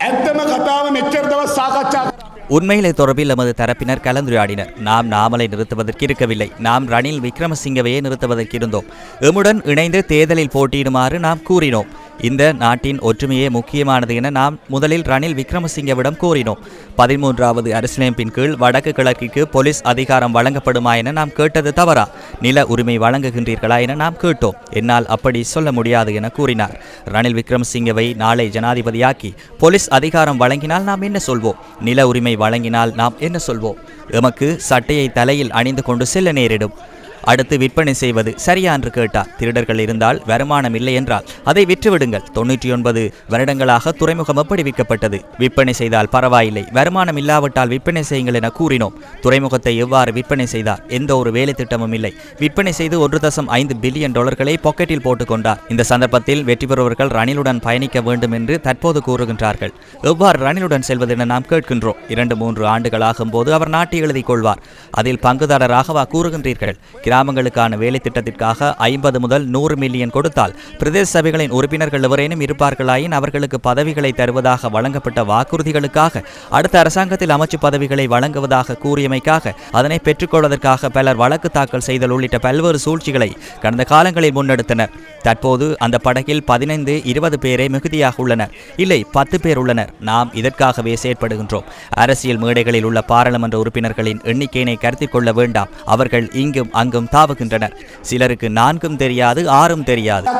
ඇත්තම කතාව මෙච්චර දවස් සාකච්ඡා කරා. உண்மையிலே தொடர்பில் எமது தரப்பினர் கலந்துரையாடினர் நாம் நாமலை நிறுத்துவதற்கு இருக்கவில்லை நாம் ரணில் விக்ரமசிங்கவையே நிறுத்துவதற்கு இருந்தோம் எம்முடன் இணைந்து தேர்தலில் போட்டியிடுமாறு நாம் கூறினோம் இந்த நாட்டின் ஒற்றுமையே முக்கியமானது என நாம் முதலில் ரணில் விக்ரமசிங்கவிடம் கூறினோம். பதிமூன்றாவது அரசியலமைப்பின் கீழ் வடக்கு கிழக்கிற்கு போலீஸ் அதிகாரம் வழங்கப்படுமா என நாம் கேட்டது தவறா? நில உரிமை வழங்குகின்றீர்களா என நாம் கேட்டோம். என்னால் அப்படி சொல்ல முடியாது என கூறினார். ரணில் விக்ரமசிங்கவை நாளை ஜனாதிபதியாக்கி போலீஸ் அதிகாரம் வழங்கினால் நாம் என்ன சொல்வோம்? நில உரிமை வழங்கினால் நாம் என்ன சொல்வோம்? எமக்கு சட்டையை தலையில் அணிந்து கொண்டு செல்ல நேரிடும். அடுத்து விற்பனை செய்வது சரியா என்று கேட்டார் திருடர்கள் இருந்தால் வருமானம் இல்லை என்றால் அதை விற்றுவிடுங்கள். தொண்ணூற்றி ஒன்பது வருடங்களாக துறைமுகம் எப்படி விற்கப்பட்டது? விற்பனை செய்தால் பரவாயில்லை வருமானம் இல்லாவிட்டால் விற்பனை செய்யுங்கள் என கூறினோம். துறைமுகத்தை எவ்வாறு விற்பனை செய்தார்? எந்த ஒரு வேலை திட்டமும் இல்லை. விற்பனை செய்து ஒன்று தசம் ஐந்து பில்லியன் டாலர்களை பாக்கெட்டில் போட்டுக்கொண்டார் இந்த சந்தர்ப்பத்தில் வெற்றி பெறுபவர்கள் ரணிலுடன் பயணிக்க வேண்டும் என்று தற்போது கூறுகின்றார்கள். எவ்வாறு ரணிலுடன் செல்வது என நாம் கேட்கின்றோம். இரண்டு மூன்று ஆண்டுகளாகும் போது அவர் நாட்டை எழுதிக் கொள்வார். அதில் பங்குதாரராகவா கூறுகின்றீர்கள்? கிராமங்களுக்கான வேலை திட்டத்திற்காக ஐம்பது முதல் நூறு மில்லியன் கொடுத்தால் பிரதேச சபைகளின் உறுப்பினர்கள் எவரேனும் இருப்பார்களாயின் அவர்களுக்கு பதவிகளை தருவதாக வழங்கப்பட்ட வாக்குறுதிகளுக்காக அடுத்த அரசாங்கத்தில் அமைச்சு பதவிகளை வழங்குவதாக கூறியமைக்காக அதனை பெற்றுக்கொள்வதற்காக பலர் வழக்கு தாக்கல் செய்தல் உள்ளிட்ட பல்வேறு சூழ்ச்சிகளை கடந்த காலங்களில் முன்னெடுத்தனர். தற்போது அந்த படகில் பதினைந்து இருபது பேரே மிகுதியாக உள்ளனர். இல்லை பத்து பேர் உள்ளனர். நாம் இதற்காகவே செயற்படுகின்றோம். அரசியல் மேடைகளில் உள்ள பாராளுமன்ற உறுப்பினர்களின் எண்ணிக்கையினை கருத்தில் கொள்ள வேண்டாம். அவர்கள் இங்கும் அங்கும் தாவுகின்றனர். சிலருக்கு நான்கும் தெரியாது ஆறும் தெரியாது.